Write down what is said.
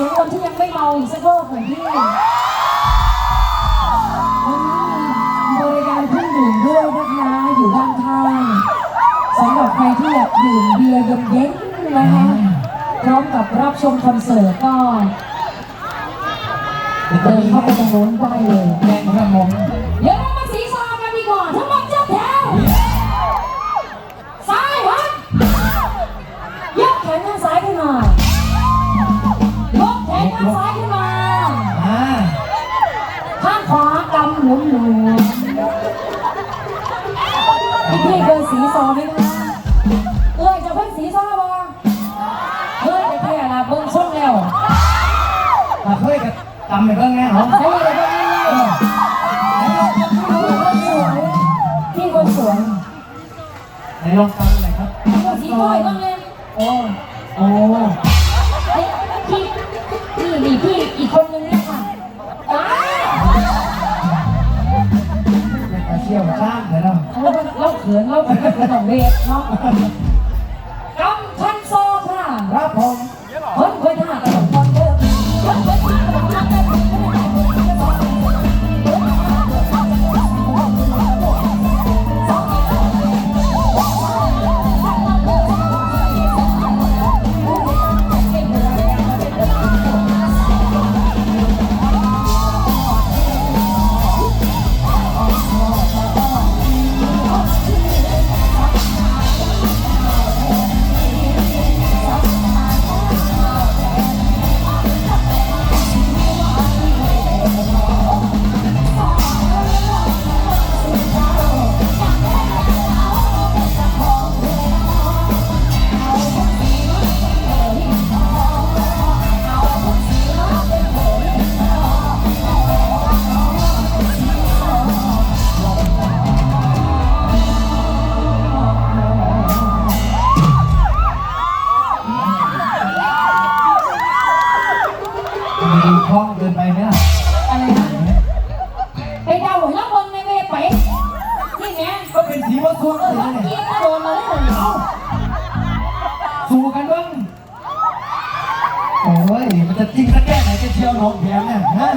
สียงคนที่ยังไม่เมาอีกสักรอบหน่อยพี่วันนี้มีบริการเครื่องดื่มด้วยนะคะอยู่ด้านข้างสำหรับใครที่อยากดื่มเบียร์เย็นๆนะคะพร้อมกับรับชมคอนเสิร์ตก็เดินเข้าไปตรงโน้นได้เลยแม่งครับผมเดี๋ยวเรามาสีซอกันดีกว่าทั้งหมดเจ้าแถวซ้ายหันยกแขนข้างซ้ายขึ้นมาย มุนหมุนพี่พี่เคยสีซอไหมคะเอ้ยจะเพิ่งสีซอบ่เฮ้ยจะแค่ละเบิ้งช่องแล้วมาเคยกับตำไปเบิ่งแน่เหรอใช่เลยเบิ้งเลยพี่คนสวยไหนลองฟังหน่อยครับพี่คนสวยสีก้อยบ้างเลยโอ้โอ้ ขินเราเขินเราต้องเวทเนาะ มีคล่องเกินไปเนี่ยอะไรนะไปเดาหัวบนในเวไปนี่ไงก็เป็นสีวัตถุเอเลอยเนี่ยเกียร์โดนมาแล้วเหรอสู้กันเบ้างโอ้ยมันจะจริงสักแค่ไหนจะเชียวน้องแถมเนี่ยฮะ